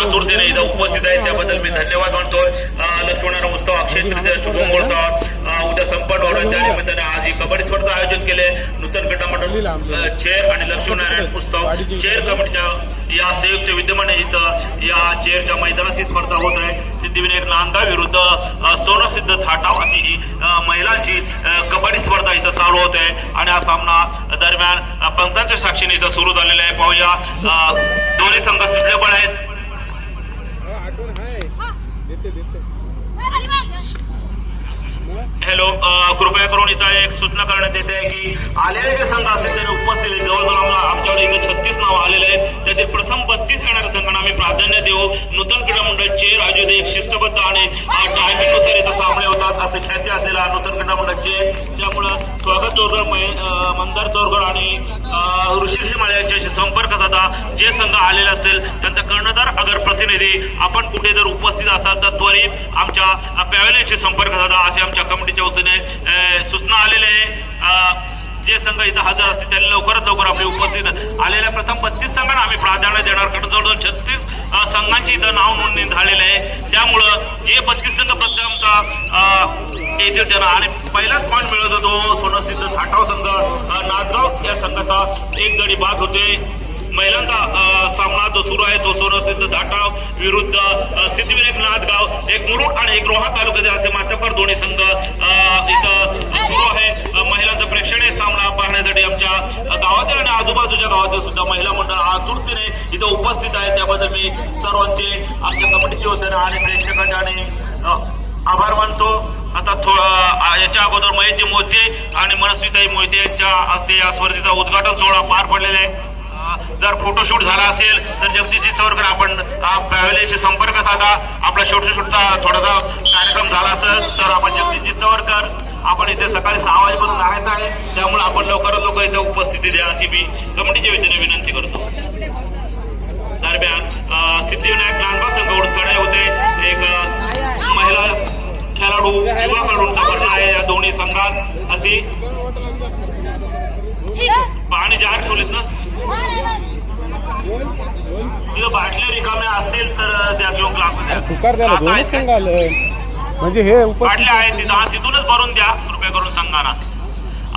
आतुरतेने इथं उपस्थित आहेत त्याबद्दल मी धन्यवाद म्हणतोय लक्ष्मीनारायण उत्सव अक्षय तृतीय शुभमुहूर्त उद्या संपन्न होणार त्या निमित्ताने आज ही कबड्डी स्पर्धा आयोजित केले नूतन क्रीडा मंडळ चेअर आणि लक्ष्मीनारायण पुस्तक चेअर कमिटीच्या या संयुक्त विद्यमाने इथं या चेअरच्या मैदानात ही स्पर्धा होत आहे. सिद्धिविनायक नांदा विरुद्ध सोनसिद्ध थाटाव अशी ही महिलांची कबड्डी स्पर्धा इथं चालू होत आहे. आणि हा सामना दरम्यान पंतांच्या साक्षीने इथं सुरू झालेला आहे. पाहूया दोन्ही संघ तिथले पण आहेत? हॅलो अ, कृपया करून इथं एक सूचना करण्यात येते आहे की आलेले जे संघ असतील त्यांनी उपस्थित जवळजवळ आमच्याकडे इथे छत्तीस नाव आलेलं आहे. त्याचे प्रथम बत्तीस येणाऱ्या संघांना आम्ही प्राधान्य देऊ. नूतन क्रीडा मंडळ चेर एक शिस्तबद्ध आणि टायमिंगनुसार इथं सामने होतात. असे ख्याती असलेला नूतन क्रीडा मंडळचे. त्यामुळं स्वागत चोरगड मंदार चोरगड आणि ऋषी माळे यांच्याशी संपर्क साधा. जे संघ आलेले असतील त्यांचा कर्णधार अगर प्रतिनिधी आपण कुठे जर उपस्थित असाल तर त्वरित आमच्या पॅवेलियनशी संपर्क साधा. असे आमच्या कमिटीच्या वतीने सूचना आलेल्या आहे. जे संघ इथं हजर असतील त्यांनी लवकरात लवकर आपले उपस्थित आलेल्या प्रथम बत्तीस संघांना आम्ही प्राधान्य देणार. कारण जवळजवळ छत्तीस संघांची इथं नाव नोंदणी झालेलं आहे. त्यामुळं जे बत्तीस संघ प्रथमचा येथील त्यांना आणि पहिलाच पॉईंट मिळत होतो सोनसिद्ध थाटाव संघ नादगाव या संघाचा एक गडी बाद होते. महिलांचा सामना जो सुरू आहे तो सोनसिद्ध झाटाव विरुद्ध सिद्धिविनायक नादगाव एक मुरुड आणि एक रोहा तालुक्यातील असे माथापर दोन्ही संघ इथं सुरू आहे. महिलांचा सामना पाहण्यासाठी आमच्या गावातील आणि आजूबाजूच्या गावातील सुद्धा महिला मंडळ आतुरतीने इथं उपस्थित आहे त्याबद्दल मी सर्वांचे आमच्या कमिटीचे होते आणि प्रेक्षकांचे आणि आभार मानतो. आता थोडा याच्या अगोदर महेशजी मोहिते आणि मनस्वीताई मोहिते यांच्या हस्ते या स्पर्धेचा उद्घाटन सोहळा पार पडलेला आहे. जर फोटोशूट झाला असेल तर जगदीशजी सवरकर आपण पॅवेलियनशी संपर्क साधा. आपला शूटचा थोडासा कार्यक्रम झाला असेल तर आपण जगदीशजी सवरकर आपण इथे सकाळी सहा वाजेपासून राहायचं आहे. त्यामुळे आपण लवकरात लवकर इथे उपस्थिती द्या अशी मी कमिटीच्या वतीने विनंती करतो. दरम्यान सिद्धिविनायक नांदगाव चढाई होते. एक महिला खेळाडू युवा खेळाडूंचा भरणा आहे या दोन्ही संघात. अशी पाणी जाहीर ठेवलीत ना? तिथं बाटल्या रिकाम्या असतील तर त्या घेऊन ग्लास द्या. म्हणजे हे उपस्थित आहेत तिथं हा तिथूनच भरून द्या कृपया करून संघाना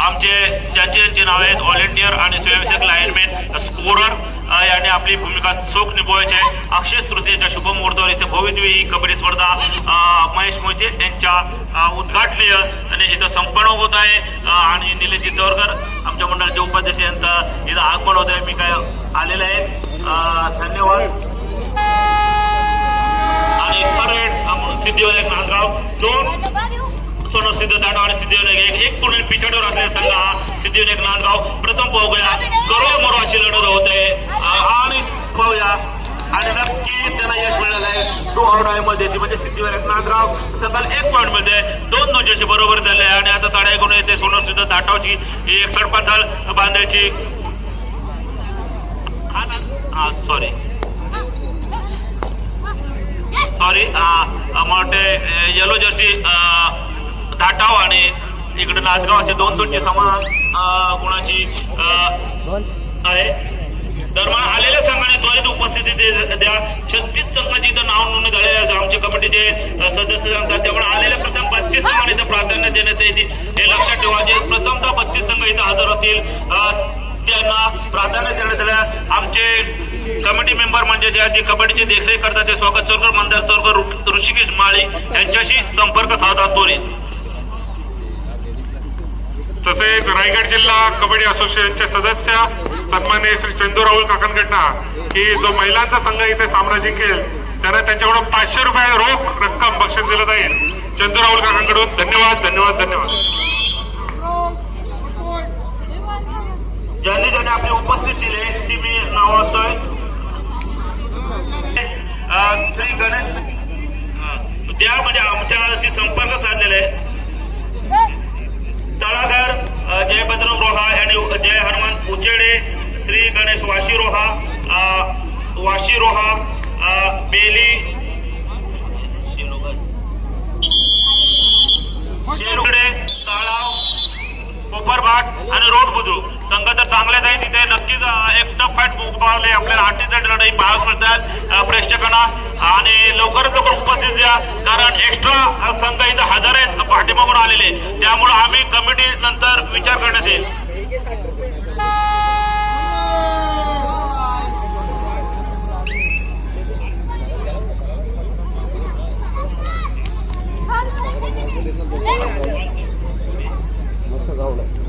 आमचे ज्यांचे नाव आहेत व्हॉलेंटियर आणि स्वयंसेवक लाईनमॅन स्कोरर यांनी आपली भूमिका चोख निभवायची आहे. अक्षय तृतीयेच्या शुभमुहूर्तावर इथे भव्यदिव्य ही कबड्डी स्पर्धा महेश मोहिते यांच्या उद्घाटनीय आणि इथं संपन्न होत आहे आणि निलेश चौरकर आमच्या मंडळाचे उपाध्यक्ष यांचं इथं आगमन होत आहे. मी काय आलेले आहेत? धन्यवाद. आणि सिद्धिविनायक नांदगाव दोन सोनं सिद्ध दांडा आणि सिद्धिविनायक एक एक पूर्ण पिछाडीवर असलेला संघ हा सिद्धिविनायक नांदगाव प्रथम पाहूया करोड मोरवाची अशी लढत होते आणि पाहूया आणि नक्की त्यांना यश मिळालं आहे तो ऑर्डरमध्ये ती म्हणजे सिद्धिविनायक नांदगाव सकाळ एक पॉईंट मिळते दोन नोंदीचे बरोबर झाले आणि आता तडाई करून येते सोनं सिद्ध दाटावची एक सडपातळ बांधायची हा ना? हा सॉरी सॉरी मला वाटते येलो जर्सी धाटाव आणि इकडे नाचगाव असे दोन दोनचे समान अ, गुणाची आहे. दरम्यान आलेल्या संघाने त्वरित उपस्थिती दे- द्या. छत्तीस संघाची इथं नाव नोंदणी झालेली आहे. आमचे कमिटीचे सदस्य सांगतात त्यामुळे आलेल्या प्रथम बत्तीस संघाने इथं प्राधान्य देण्यात येते हे लक्षात ठेवा जे प्रथमतः बत्तीस संघ इथं हजर होतील त्यांना प्राधान्य देण्यात आलं. आमचे कमिटी मेंबर म्हणजे जे जे कबड्डीची देखरेख करतात ते स्वागत चौरकर मंदार चौरकर ऋषिकेश माळी यांच्याशी संपर्क साधा त्वरित तसेच रायगड जिल्हा कबड्डी असोसिएशनचे सदस्य सन्मान्य श्री चंदू राहुल काकांकडनं की जो महिलांचा संघ इथे सामना जिंकेल त्यांना त्यांच्याकडून पाचशे रुपये रोख रक्कम बक्षीस दिलं जाईल. चंदू राहुल काकांकडून धन्यवाद धन्यवाद धन्यवाद. ज्यांनी ज्यांनी आपली उपस्थित दिली ती मी नाव ओळखतोय अं, श्री गणेश. त्यामध्ये त्या म्हणजे आमच्याशी संपर्क साधलेला आहे. तळागर जय रोहा आणि जय हनुमान उचेडे श्री गणेश वाशी रोहा वाशी रोहा बेली शेलुगडे तळाव कोपरभाट आणि रोड बुद्रुक. संघ तर चांगलेच आहे. तिथे नक्कीच एक टफ फाईट पावले आपल्याला अटीचं लढाई पाहायला मिळतात प्रेक्षकांना. आणि लवकरात लवकर उपस्थित द्या कारण एक्स्ट्रा संघ इथं हजार आहेत पाठीमागून आलेले. त्यामुळे आम्ही कमिटी नंतर विचार करण्यात येईल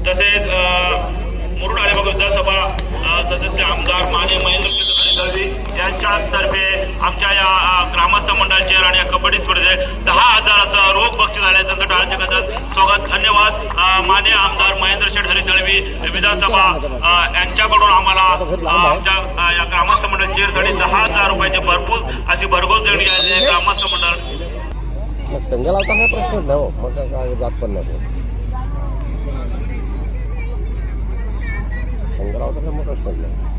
तसेच अं, मुरुड अलिबाग विधानसभा अं, सदस्य आमदार माने महेंद्र दळवी यांच्यातर्फे आमच्या या अं, ग्रामस्थ मंडळाचे आणि या कबड्डी स्पर्धेत दहा हजाराचं रोख बक्षीस आले त्यांचं टाळाचे करतात स्वागत धन्यवाद अं, माने आमदार महेंद्र शेठ हरी दळवी विधानसभा अं, यांच्याकडून आम्हाला अं, आमच्या अं, या ग्रामस्थ मंडळ चेअरसाठी दहा हजार रुपयाचे भरपूर अशी भरघोस देणगी आहे ग्रामस्थ मंडळ मग संघ लावता हा प्रश्न नाही हो. मग काय- जात पण नाही संघ लावता मग प्रश्न नाही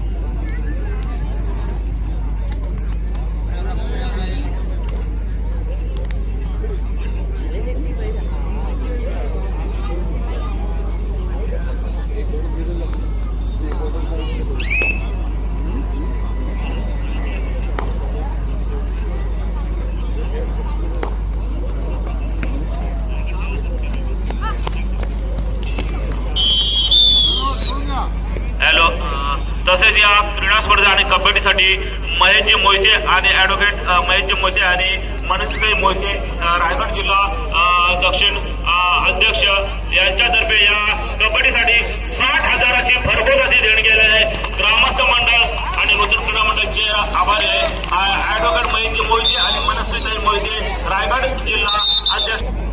हॅलो अं, तसेच या क्रीडा स्पर्धा आणि कबड्डीसाठी महेशजी मोहिते आणि ॲडव्होकेट महेशजी मोहिते आणि मनस्वी मोहिते रायगड जिल्हा दक्षिण अध्यक्ष यांच्यातर्फे या कबड्डीसाठी साठ हजाराची भरपूर अशी देणगी आहे. ग्रामस्थ मंडळ आणि नूतन क्रीडा मंडळाचे आभारी आहे. अं, ॲडव्होकेट महेशजी मोहिते आणि मनस्वीताई मोहिते रायगड जिल्हा अध्यक्ष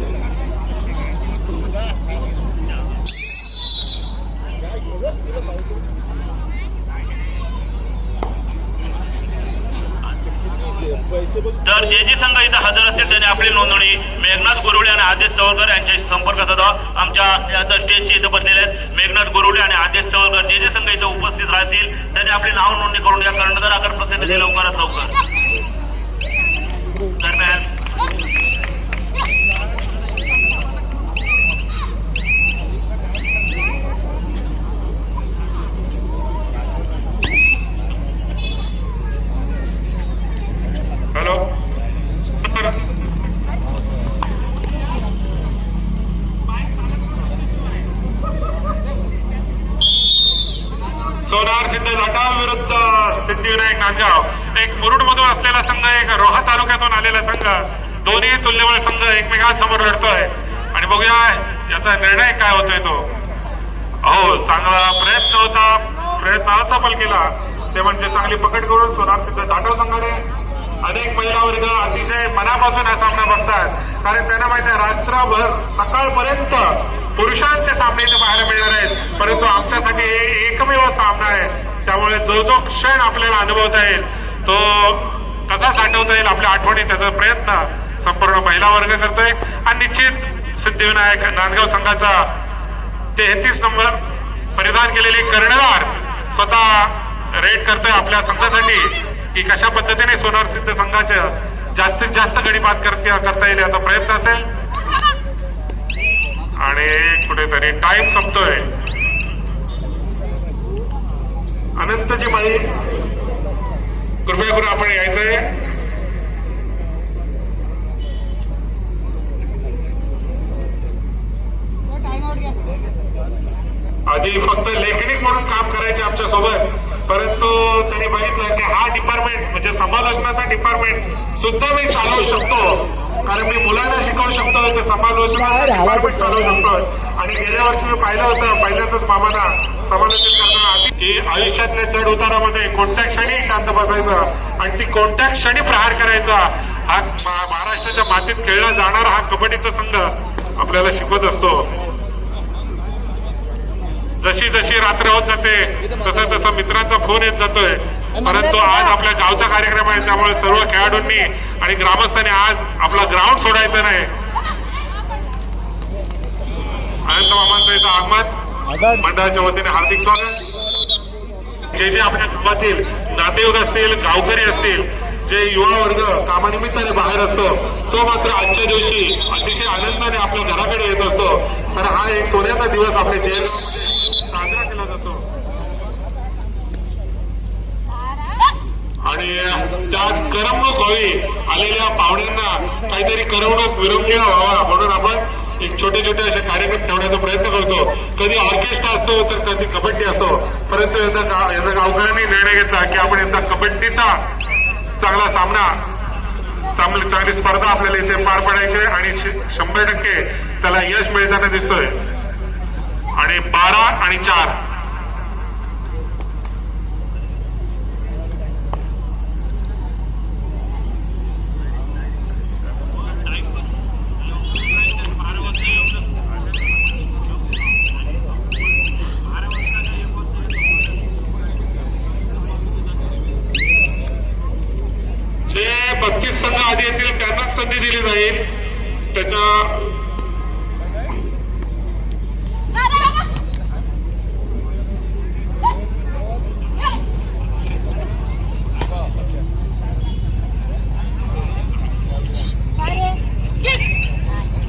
तर जे जे संघ इथं हजर असतील त्यांनी आपली नोंदणी मेघनाथ गोरुळे आणि आदेश चौरकर यांच्याशी संपर्क साधावा आमच्या स्टेजचे इथं बसलेले आहेत. मेघनाथ गोरुळे आणि आदेश चौरकर जे जे संघ इथं उपस्थित राहतील त्यांनी आपली नाव नोंदणी करून घ्या. कर्णधार आकार प्रतिनिधी लवकरात लवकर. दरम्यान हॅलो सोनार सिद्ध जाटा विरुद्ध सिद्धिविनायक नांदगाव एक मुरुड मधून असलेला संघ एक रोहा तालुक्यातून आलेला संघ. दोन्ही तुल्यबळ संघ एकमेकांसमोर लढतोय. आणि बघूया याचा निर्णय काय होतोय तो. अहो चांगला प्रयत्न होता. प्रयत्न असफल केला. ते म्हणजे चांगली पकड करून सोनार सिद्ध जाधव संघाने अनेक महिला वर्ग अतिशय मनापासून हा सामना बघतात. कारण त्यांना माहिती आहे रात्रभर सकाळपर्यंत पुरुषांचे सामने इथे पाहायला मिळणार आहेत. परंतु आमच्यासाठी हे एकमेव सामना आहे. त्यामुळे जो जो क्षण आपल्याला अनुभवता येईल तो कसा साठवता येईल आपल्या आठवणी त्याचा प्रयत्न संपूर्ण महिला वर्ग करतोय. आणि निश्चित सिद्धिविनायक नांदगाव संघाचा तेहतीस नंबर परिधान केलेले कर्णधार स्वतः रेड करतोय आपल्या संघासाठी. की कशा पद्धतीने सोनार सिद्ध संघाच्या जास्तीत जास्त गडीपात करता करता येईल याचा प्रयत्न असेल. आणि कुठेतरी टाइम संपतोय. अनंतची माई कृपया करून आपण यायचंय. आधी फक्त लेखनिक म्हणून काम करायचे आमच्यासोबत परंतु त्यांनी बघितलं की हा डिपार्टमेंट म्हणजे समालोचनाचा डिपार्टमेंट सुद्धा मी चालवू शकतो. कारण मी मुलांना शिकवू शकतो ते समालोचनाचा डिपार्टमेंट चालवू शकतो आणि गेल्या वर्षी मी पाहिलं होतं पहिल्यांदाच मामाना समालोचन करताना. की आयुष्यातल्या चढ उतारामध्ये कोणत्या क्षणी शांत बसायचं आणि ती कोणत्या क्षणी प्रहार करायचा हा महाराष्ट्राच्या मातीत खेळला जाणारा हा कबड्डीचा संघ आपल्याला शिकवत असतो. जशी जशी रात्र होत जाते तसं तसं मित्रांचा फोन येत जातोय. परंतु आज आपल्या गावचा कार्यक्रम आहे त्यामुळे सर्व खेळाडूंनी आणि ग्रामस्थांनी आज आपला ग्राउंड सोडायचं नाही. अनंत मामांचं इथं आगमन. मंडळाच्या वतीने हार्दिक स्वागत. जे जे आपल्या गावातील नातेवाईक असतील गावकरी असतील जे युवा वर्ग कामानिमित्ताने बाहेर असतो तो मात्र आजच्या दिवशी अतिशय आनंदाने आपल्या घराकडे येत असतो. तर हा एक सोन्याचा दिवस आपल्या जयगावमध्ये साजरा केला जातो आणि त्यात करमणूक व्हावी. आलेल्या पाहुण्यांना काहीतरी करमणूक विरंगुळा व्हावा म्हणून आपण एक छोटे छोटे असे कार्यक्रम ठेवण्याचा प्रयत्न करतो. कधी ऑर्केस्ट्रा असतो तर कधी कबड्डी असतो. परंतु यंदा यंदा गावकऱ्यांनी निर्णय घेतला की आपण यंदा कबड्डीचा चांगला सामना चांगली चांगली स्पर्धा आपल्याला इथे पार पाडायची आहे आणि श- शंभर टक्के त्याला यश मिळताना दिसतोय. आणि बारा आणि चार जे बत्तीस संघ आधी येतील त्यांनाच संधी दिली जाईल त्याच्या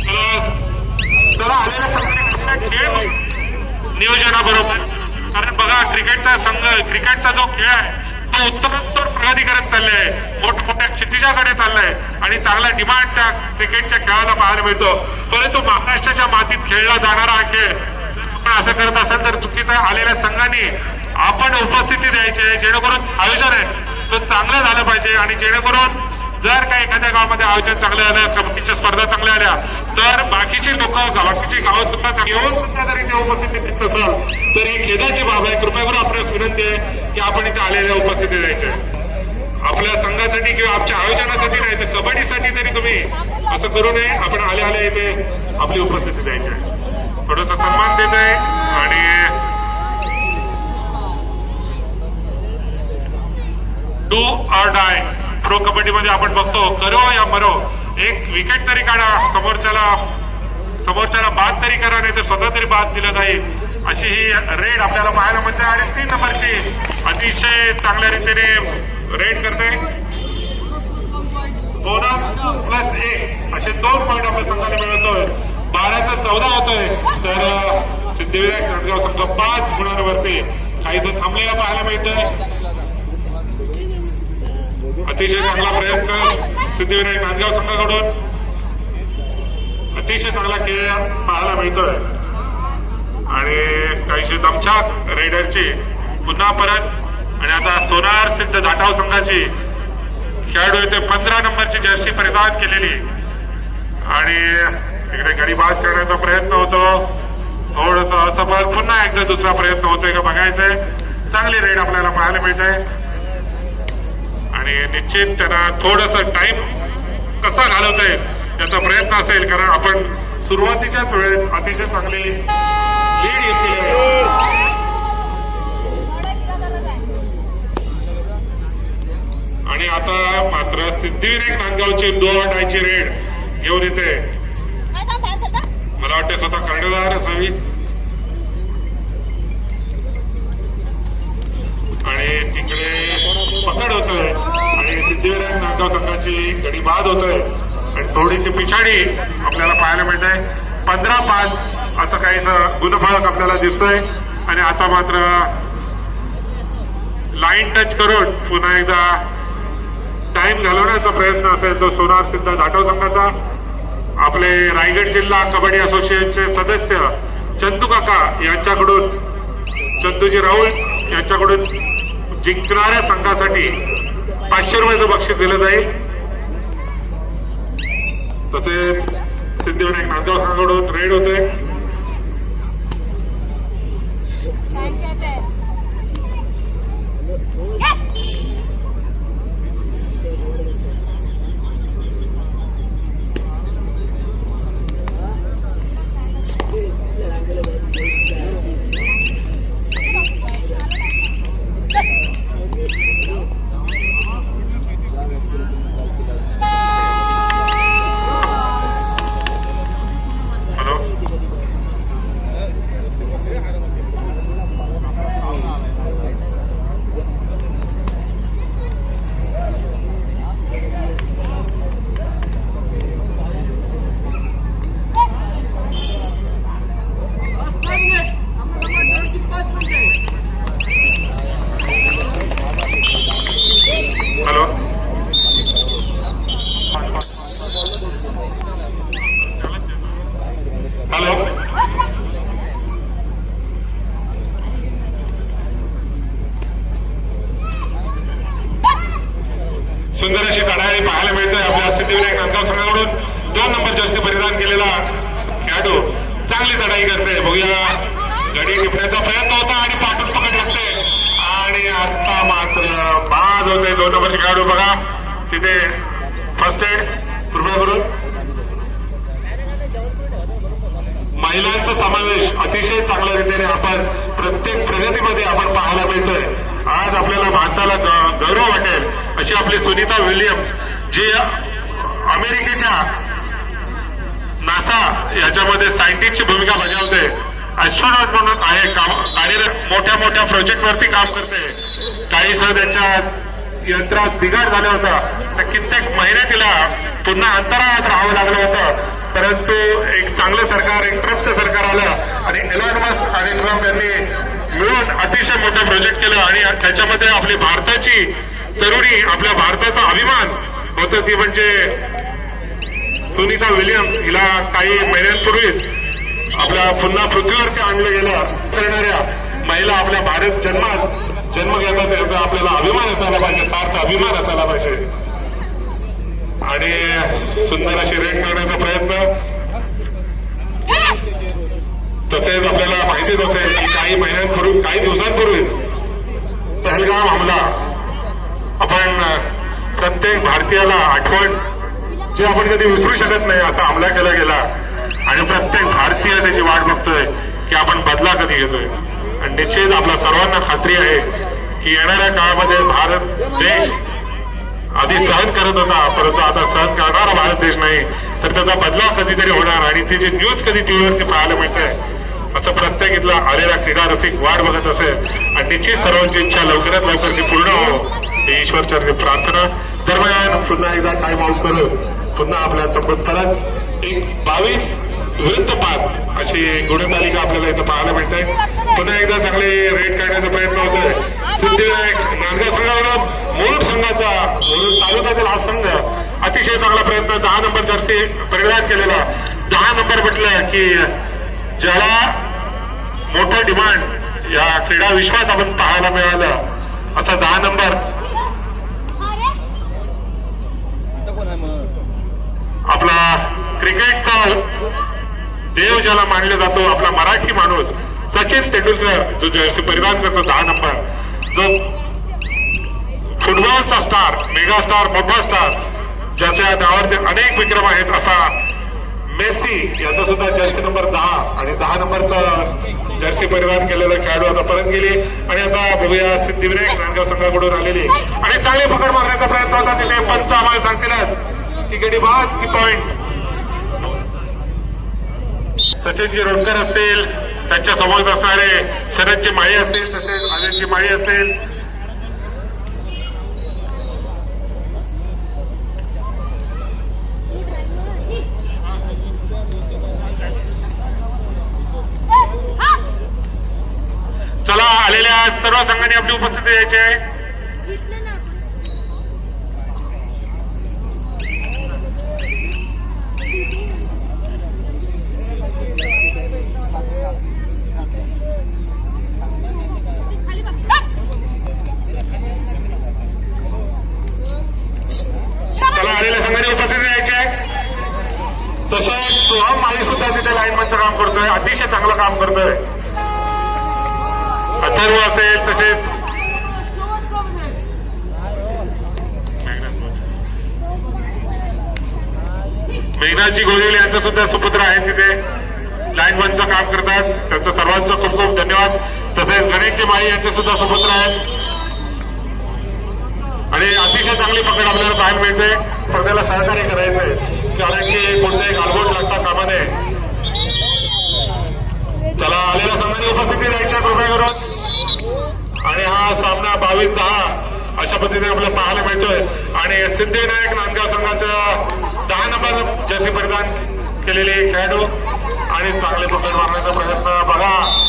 चला चला आलेल्या संघाने खेळ नियोजनाबरोबर कारण बघा क्रिकेटचा जो खेळ आहे तो उत्तरोत्तर प्रगती करत चालले आहे मोठमोठ्या क्षितिजाकडे चाललाय. आणि चांगला डिमांड त्या क्रिकेटच्या खेळाला पाहायला मिळतो. परंतु महाराष्ट्राच्या मातीत खेळला जाणारा हा खेळ असं करत असेल तर चुकीचा आलेल्या संघांनी आपण उपस्थिती द्यायची आहे. जेणेकरून आयोजन आहे. तो चांगलं झालं पाहिजे. आणि जेणेकरून जर का एखाद्या गावामध्ये आयोजन चांगलं आलं कबड्डीच्या स्पर्धा चांगल्या आल्या तर बाकीची लोक बाकीची गावं सुद्धा येऊन सुद्धा जरी ते उपस्थिती देत नसाल तर ही खेदाची बाब आहे. कृपया करून आपल्याला विनंती आहे की आपण इथे आलेल्या उपस्थिती द्यायचे आपल्या संघासाठी किंवा आमच्या आयोजनासाठी नाही तर कबड्डीसाठी तरी तुम्ही असं करू नये. आपण आले आले इथे आपली उपस्थिती द्यायची आहे. थोडस सन्मान देत आहे आणि डू आर डाय प्रो कबड्डीमध्ये आपण बघतो करो या मरो. एक विकेट तरी काढा समोरच्याला समोरच्याला बाद तरी करा नाही तर स्वतः तरी बाद दिला जाईल. अशी ही रेड आपल्याला पाहायला मिळते. आणि तीन नंबरची अतिशय चांगल्या रीतीने रेड करते. बोनस प्लस एक. असे दोन पॉईंट आपल्या संघाला मिळवतोय बाराचा चौदा होतोय. तर सिद्धिविनायक नांदगाव संघ पाच गुणांवरती. काहीसं थांबलेला पाहायला मिळतंय. अतिशय चांगला प्रयत्न. सिद्धिविनायक नांदगाव संघाकडून अतिशय चांगला खेळ पाहायला मिळतोय. आणि काहीशी दमछाक रेडरची. पुन्हा परत. आणि आता सोनार सिद्ध जाटाव संघाची. खेळाडू येथे पंधरा नंबरची जर्सी परिधान केलेली. आणि तिकडे गडीबाद करण्याचा प्रयत्न होतो. थोडस असफल पुन्हा एकदा दुसरा प्रयत्न होतोय का बघायचंय. चांगली रेड आपल्याला पाहायला मिळते आणि निश्चित त्यांना थोडस टाइम कसा घालवता येईल याचा प्रयत्न असेल कारण आपण सुरुवातीच्याच वेळेत अतिशय चांगली लीड घेतलेली आहे. आणि आता मात्र सिद्धिविनायक नांदगावची दो डायची रेड घेऊन येते. मला वाटते स्वतः कर्णधार असावी. आणि तिकडे पकड होतोय. आणि सिद्धिविनायक नांदगाव संघाची गडी बाद होतोय. आणि थोडीशी पिछाडी आपल्याला पाहायला मिळते. पंधरा पाच असं काहीच गुणफळक आपल्याला दिसतोय. आणि आता मात्र लाईन टच करून पुन्हा एकदा टाइम घालवण्याचा प्रयत्न असेल तो सोनार सिद्ध जाटव संघाचा. आपले रायगड जिल्हा कबड्डी असोसिएशनचे सदस्य चंदू काका यांच्याकडून चंदूजी राहुल यांच्याकडून जिंकणाऱ्या संघासाठी पाचशे रुपयाचं बक्षीस दिलं जाईल. तसेच सिद्धिविनायक नांदगाव संघाकडून रेड होते हॅलो सुंदर अशी चढाई पाहायला मिळते आपल्या सिद्धिविनायक नांदगाव संघाकडून दोन नंबर जास्ती परिधान केलेला खेळाडू चांगली चढाई करते बघूया गडी टिपण्याचा प्रयत्न होता आणि पाठून पकड लागते आणि आता मात्र बाद होते दोन नंबरचे खेळाडू बघा तिथे फर्स्ट एड कृपया करून. महिलांचा समावेश अतिशय चांगल्या रीतीने आपण प्रत्येक प्रगतीमध्ये आपण पाहायला मिळतोय. आज आपल्याला भारताला गौरव वाटेल अशी आपली सुनीता विलियम्स जी अमेरिकेच्या नासा याच्यामध्ये सायंटिस्टची भूमिका बजावते. ॲस्ट्रॉनॉट म्हणून आहे काम कार्यरत मोठ्या मोठ्या प्रोजेक्टवरती काम करते. काही सर त्यांच्या यंत्रात बिघाड झाला होता. तर कित्येक महिने तिला पुन्हा अंतराळात राहावं लागलं होतं. परंतु एक चांगलं सरकार एक ट्रम्पचं सरकार आलं आणि एलॉन मस्क आणि ट्रम्प यांनी मिळून अतिशय मोठं प्रोजेक्ट केलं आणि त्याच्यामध्ये आपली भारताची तरुणी आपल्या भारताचा अभिमान होतं ती म्हणजे सुनीता विलियम्स. हिला काही महिन्यांपूर्वीच आपल्या पुन्हा पृथ्वीवरती आणलं गेलं. करणाऱ्या महिला आपल्या भारत जन्मात जन्म घेतात याचा आपल्याला अभिमान असायला पाहिजे सार्थ अभिमान असायला पाहिजे. आणि सुंदर अशी रेट करण्याचा प्रयत्न. तसेच आपल्याला माहितीच असेल की काही महिन्यांपूर्वी काही दिवसांपूर्वीच पहलगाम हमला. आपण प्रत्येक भारतीयाला आठवण जे आपण कधी विसरू शकत नाही असा हमला केला गेला. आणि प्रत्येक भारतीय त्याची वाट बघतोय की आपण बदला कधी घेतोय. आणि निश्चित आपल्या सर्वांना खात्री आहे की येणाऱ्या काळामध्ये भारत देश आधी सहन करत होता परंतु आता सहन करणारा भारत देश नाही. तर त्याचा बदलाव कधीतरी होणार आणि ते जे न्यूज कधी टीव्हीवरती पाहायला मिळते असं प्रत्येक इथला आलेला क्रीडा रसिक वाट बघत असेल. आणि निश्चित सर्वांची इच्छा लवकरात लवकर ती पूर्ण हो ही ईश्वरचरणी प्रार्थना. दरम्यान पुन्हा एकदा टाइम आउट करून पुन्हा आपल्या तब्बत एक बावीस वृत्तपात. पाच अशी गुणतालिका आपल्याला इथं पाहायला मिळते. पुन्हा एकदा चांगले रेट काढण्याचा प्रयत्न होतोय. सिद्धिविनायक नांदगाव संघावरून मुरुड संघाचा मुरुड तालुक्यातील हा संघ अतिशय चांगला प्रयत्न दहा नंबर जर्सी परिधान केलेला. दहा नंबर म्हटलं की ज्याला मोठं डिमांड या क्रीडा विश्वात आपण पाहायला मिळालं असा दहा नंबर आपला क्रिकेटचा देव ज्याला मानलं जातो आपला मराठी माणूस सचिन तेंडुलकर जो जर्सी परिधान करतो दहा नंबर जो फुटबॉलचा स्टार मेगा स्टार मोठा स्टार ज्याच्या नावावरती अनेक विक्रम आहेत असा मेसी याचा सुद्धा जर्सी नंबर दहा आणि दहा नंबरचा जर्सी परिधान केलेला खेळाडू आता परत गेली आणि आता बघूया सिद्धिविनायक नांदगाव संघाकडून आलेली. आणि चांगली पकड मारण्याचा प्रयत्न होता तिथे पंच आम्हाला सांगतीलच. की गडी बाद की पॉइंट सचिनजी रोडकर असतील त्यांच्यासमोर असणारे शरदची माळी असतील तसेच आनंदची माळी असतील. चला आलेल्या सर्व संघांनी आपली उपस्थिती द्यायची आहे चला आलेल्या संघाने उपस्थिती द्यायची आहे तसेच सोहम माळी सुद्धा तिथे लाईनमनचं काम करतोय अतिशय चांगलं काम करतोय अथर्व असेल तसेच मेघनाथजी गोरेल यांचं सुद्धा सुपुत्र आहे तिथे आहेत त्यांचं सर्वांचं खूप खूप धन्यवाद. तसेच गणेशजी माळी यांचे सुद्धा सुपुत्र आहेत. आणि अतिशय चांगली पकड आपल्याला पाहायला मिळते. स्पर्धेला सहकार्य करायचंय. कारण की कोणत्याही गालबोट लागता कामा नये. चला आलेल्या संघाने उपस्थिती द्यायच्या कृपया करून. आणि हा सामना बावीस दहा अशा पद्धतीने आपल्याला पाहायला मिळतोय. आणि सिद्धिविनायक नांदगाव संघाचा दहा नंबर जर्सी परिधान केलेले खेळाडू. आणि चांगले पकड मारण्याचा प्रयत्न बघा.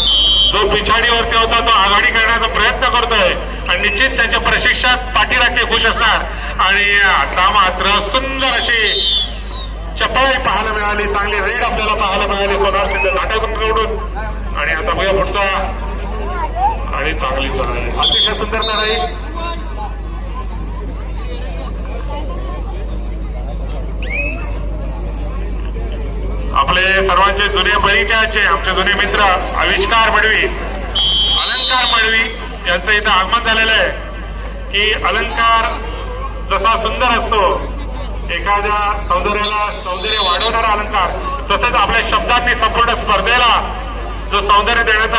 जो पिछाडीवरती होता तो आघाडी करण्याचा प्रयत्न करतोय. आणि निश्चित त्याच्या प्रशिक्षणात पाठीराखे खुश असणार. आणि आता मात्र सुंदर अशी चपळाई पाहायला मिळाली. चांगली रेड आपल्याला पाहायला मिळाली. सोनार सिद्ध घाटा संघाकडून आणि आता बघूया पुढचा. आणि चांगली चढाई अतिशय सुंदर चढाई आपले सर्वांचे जुने परिचयाचे आमचे जुने मित्र आविष्कार मडवी अलंकार मडवी यांचं इथं आगमन झालेलं आहे. की अलंकार जसा सुंदर असतो एखाद्या सौंदर्याला सौंदर्य वाढवणारा अलंकार तसंच आपल्या शब्दांनी संपूर्ण स्पर्धेला जो सौंदर्य देण्याचा